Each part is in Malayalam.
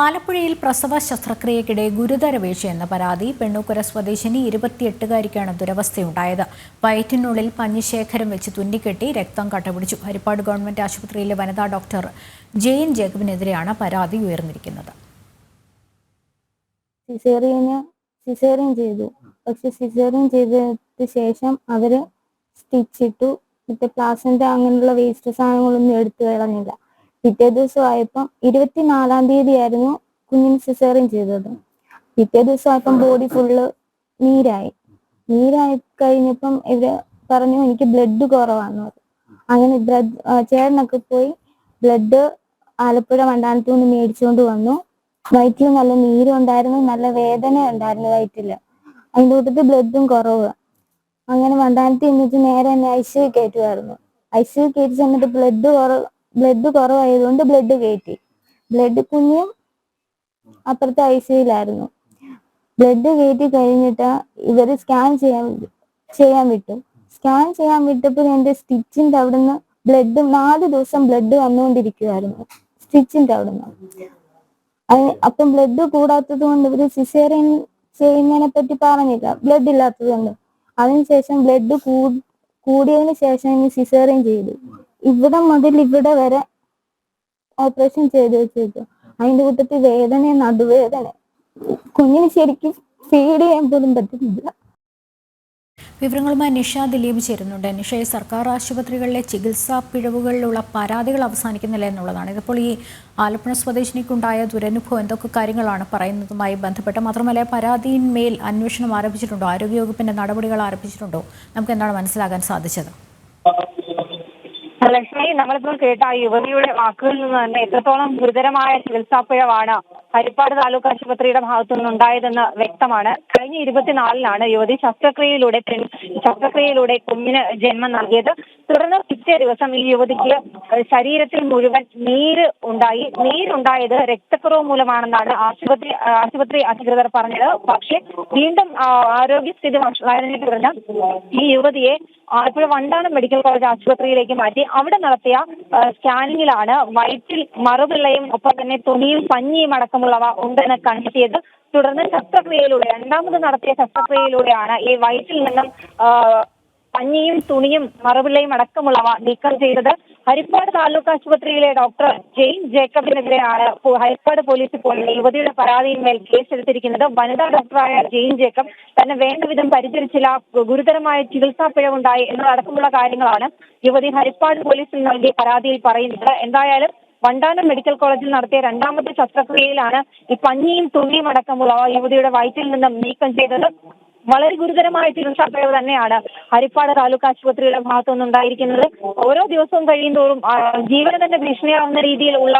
ആലപ്പുഴയിൽ പ്രസവ ശസ്ത്രക്രിയക്കിടെ ഗുരുതര വീഴ്ച എന്ന പരാതി പെണ്ണൂക്കര സ്വദേശിനി ഇരുപത്തിയെട്ടുകാരിക്കാണ് ദുരവസ്ഥയുണ്ടായത്. വയറ്റിനുള്ളിൽ പഞ്ഞിശേഖരം വെച്ച് തുന്നിക്കെട്ടി രക്തം കട്ടപിടിച്ചു. ഹരിപ്പാട് ഗവൺമെന്റ് ആശുപത്രിയിലെ വനിതാ ഡോക്ടർ ജെയിൻ ജേക്കബിനെതിരെയാണ് പരാതി ഉയർന്നിരിക്കുന്നത്. സിസേറിയൻ ചെയ്തു. പക്ഷെ സിസേറിയൻ ചെയ്തതിന് ശേഷം അവർ സ്റ്റിച്ചിട്ടു മറ്റേ പ്ലാസിന്റെ അങ്ങനെയുള്ള വേസ്റ്റ് സാധനങ്ങളൊന്നും എടുത്തു കളഞ്ഞില്ല. പിറ്റേ ദിവസം ആയപ്പം ഇരുപത്തിനാലാം തീയതി ആയിരുന്നു കുഞ്ഞിന് സിസേറിയൻ ചെയ്തത്. പിറ്റേ ദിവസം ആയപ്പം ബോഡി ഫുള്ള് നീരായി. നീരായി കഴിഞ്ഞപ്പം ഇവർ പറഞ്ഞു എനിക്ക് ബ്ലഡ് കുറവാന്ന് പറഞ്ഞു. അങ്ങനെ ബ്ലഡ് ചേട്ടനൊക്കെ പോയി ബ്ലഡ് ആലപ്പുഴ മണ്ടാനത്തു നിന്ന് മേടിച്ചുകൊണ്ട് വന്നു. വയറ്റിൽ നല്ല നീരും ഉണ്ടായിരുന്നു നല്ല വേദന ഉണ്ടായിരുന്നു വയറ്റിൽ. അതിന്റെ കൂട്ടത്തിൽ ബ്ലഡും കുറവ്. അങ്ങനെ വണ്ടാനത്ത് എന്നിട്ട് നേരെ എന്നെ ഐ കയറ്റുമായിരുന്നു ഐ കയറ്റി ചെന്നിട്ട് ബ്ലഡ് കുറവ് ബ്ലഡ് കുറവായതുകൊണ്ട് ബ്ലഡ് കയറ്റി. ബ്ലഡ് കുഞ്ഞും അപ്പുറത്തെ ഐ സിയിലായിരുന്നു ബ്ലഡ് കയറ്റി കഴിഞ്ഞിട്ട് ഇവർ സ്കാൻ ചെയ്യാൻ ചെയ്യാൻ വിട്ടു. സ്കാൻ ചെയ്യാൻ വിട്ടപ്പോൾ എന്റെ സ്റ്റിച്ചിന്റെ അവിടുന്ന് ബ്ലഡ് നാല് ദിവസം ബ്ലഡ് വന്നുകൊണ്ടിരിക്കുമായിരുന്നു സ്റ്റിച്ചിന്റെ അവിടുന്ന്. അപ്പം ബ്ലഡ് കൂടാത്തത് കൊണ്ട് ഇവർ സിസേറിയൻ ചെയ്യുന്നതിനെ പറ്റി പറഞ്ഞില്ല. ബ്ലഡ് ഇല്ലാത്തത് കൊണ്ട്. അതിനുശേഷം ബ്ലഡ് കൂടിയതിന് ശേഷം ഇനി സിസേറിയൻ ചെയ്തു. ഇവിടെ മുതൽ ഇവിടെ വരെ ഓപ്പറേഷൻ ചെയ്ത് വെച്ചിട്ടു അതിന്റെ കൂട്ടത്തിൽ വേദന നടുവേദന. കുഞ്ഞിന് ശരിക്കും ഫീഡ് ചെയ്യാൻ പോലും പറ്റുന്നില്ല. വിവരങ്ങളുമായി നിഷ ദിലീപ് ചേരുന്നുണ്ട്. നിഷയെ സർക്കാർ ആശുപത്രികളിലെ ചികിത്സാ പിഴവുകളിലുള്ള പരാതികൾ അവസാനിക്കുന്നില്ല എന്നുള്ളതാണ്. ഇതിപ്പോൾ ഈ ആലപ്പുഴ സ്വദേശിനിക്കുണ്ടായ ദുരനുഭവം എന്തൊക്കെ കാര്യങ്ങളാണ് പറയുന്നതുമായി ബന്ധപ്പെട്ട് മാത്രമല്ല പരാതിയിന്മേൽ അന്വേഷണം ആരംഭിച്ചിട്ടുണ്ടോ? ആരോഗ്യവകുപ്പിന്റെ നടപടികൾ ആരംഭിച്ചിട്ടുണ്ടോ? നമുക്ക് എന്താണ് മനസ്സിലാകാൻ സാധിച്ചത്? ലക്ഷ്മി നമ്മളിപ്പോൾ കേട്ട ആ യുവതിയുടെ വാക്കുകളിൽ നിന്ന് തന്നെ എത്രത്തോളം ഗുരുതരമായ ചികിത്സാ പിഴവാണ് ഹരിപ്പാട് താലൂക്ക് ആശുപത്രിയുടെ ഭാഗത്തു നിന്നുണ്ടായതെന്ന് വ്യക്തമാണ്. കഴിഞ്ഞ ഇരുപത്തിനാലിനാണ് യുവതി ശസ്ത്രക്രിയയിലൂടെ ശസ്ത്രക്രിയയിലൂടെ കുഞ്ഞിന് ജന്മം നൽകിയത്. തുടർന്ന് പിറ്റേ ദിവസം ഈ യുവതിക്ക് ശരീരത്തിൽ മുഴുവൻ നീര് ഉണ്ടായി. നീരുണ്ടായത് രക്തക്കുറവ് മൂലമാണെന്നാണ് ആശുപത്രി ആശുപത്രി അധികൃതർ പറഞ്ഞത്. പക്ഷേ വീണ്ടും ആരോഗ്യസ്ഥിതി വഷളായതിനെ തുടർന്ന് ഈ യുവതിയെ ആലപ്പുഴ വണ്ടാനം മെഡിക്കൽ കോളേജ് ആശുപത്രിയിലേക്ക് മാറ്റി. അവിടെ നടത്തിയ സ്കാനിങ്ങിലാണ് വയറ്റിൽ മറുപിള്ളയും ഒപ്പം തന്നെ തുണിയും പഞ്ഞിയും അടക്കമുള്ളവ ഉണ്ടെന്ന് കണ്ടെത്തിയത്. തുടർന്ന് ശസ്ത്രക്രിയയിലൂടെ രണ്ടാമത് നടത്തിയ ശസ്ത്രക്രിയയിലൂടെയാണ് ഈ വയറ്റിൽ നിന്നും പഞ്ഞിയും തുണിയും മറവിളയും അടക്കമുള്ളവ നീക്കം ചെയ്തത് ഹരിപ്പാട് താലൂക്ക് ആശുപത്രിയിലെ ഡോക്ടർ ജെയിൻ ജേക്കബിനെതിരെയാണ് ഹരിപ്പാട് പോലീസ് ഇപ്പോൾ യുവതിയുടെ പരാതിയിന്മേൽ കേസെടുത്തിരിക്കുന്നത്. വനിതാ ഡോക്ടറായ ജെയിൻ ജേക്കബ് തന്നെ വേണ്ട വിധം പരിചരിച്ചില്ല ഗുരുതരമായ ചികിത്സാ പിഴവുണ്ടായി എന്നതടക്കമുള്ള കാര്യങ്ങളാണ് യുവതി ഹരിപ്പാട് പോലീസിൽ നൽകിയ പരാതിയിൽ പറയുന്നത്. എന്തായാലും വണ്ടാനം മെഡിക്കൽ കോളേജിൽ നടത്തിയ രണ്ടാമത്തെ ശസ്ത്രക്രിയയിലാണ് ഈ പഞ്ഞിയും തുണിയും അടക്കമുള്ളവ യുവതിയുടെ വയറ്റിൽ നിന്നും നീക്കം ചെയ്തത്. വളരെ ഗുരുതരമായ ചികിത്സാ തന്നെയാണ് ഹരിപ്പാട് താലൂക്ക് ആശുപത്രിയുടെ ഭാഗത്തു നിന്നുണ്ടായിരിക്കുന്നത്. ഓരോ ദിവസവും കഴിയും തോറും ജീവന് തന്നെ ഭീഷണിയാവുന്ന രീതിയിലുള്ള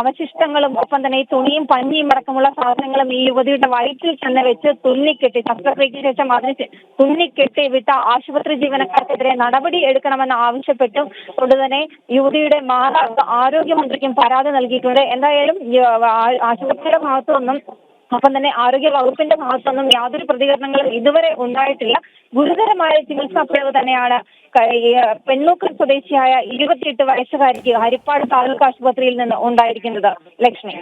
അവശിഷ്ടങ്ങളും ഒപ്പം തന്നെ ഈ തുണിയും പഞ്ഞിയും അടക്കമുള്ള സാധനങ്ങളും ഈ യുവതിയുടെ വയറ്റിൽ തന്നെ വെച്ച് തുന്നിക്കെട്ടി ശസ്ത്രക്രിയയ്ക്ക് ശേഷം അതിന് തുന്നിക്കെട്ടി വിട്ട ആശുപത്രി ജീവനക്കാർക്കെതിരെ നടപടി എടുക്കണമെന്ന് ആവശ്യപ്പെട്ടും. കൊണ്ട് തന്നെ യുവതിയുടെ മാതാവ് ആരോഗ്യമന്ത്രിക്കും പരാതി നൽകിയിട്ടുണ്ട്. എന്തായാലും ആശുപത്രിയുടെ ഭാഗത്തു നിന്നും ഒപ്പം തന്നെ ആരോഗ്യ വകുപ്പിന്റെ ഭാഗത്തൊന്നും യാതൊരു പ്രതികരണങ്ങളും ഇതുവരെ ഉണ്ടായിട്ടില്ല. ഗുരുതരമായ ചികിത്സാ പിഴവ് തന്നെയാണ് പെണ്ണൂക്കൽ സ്വദേശിയായ ഇരുപത്തിയെട്ട് വയസ്സുകാരിക്ക് ഹരിപ്പാട് താലൂക്ക് ആശുപത്രിയിൽ നിന്ന് ഉണ്ടായിരിക്കുന്നത് ലക്ഷ്മി.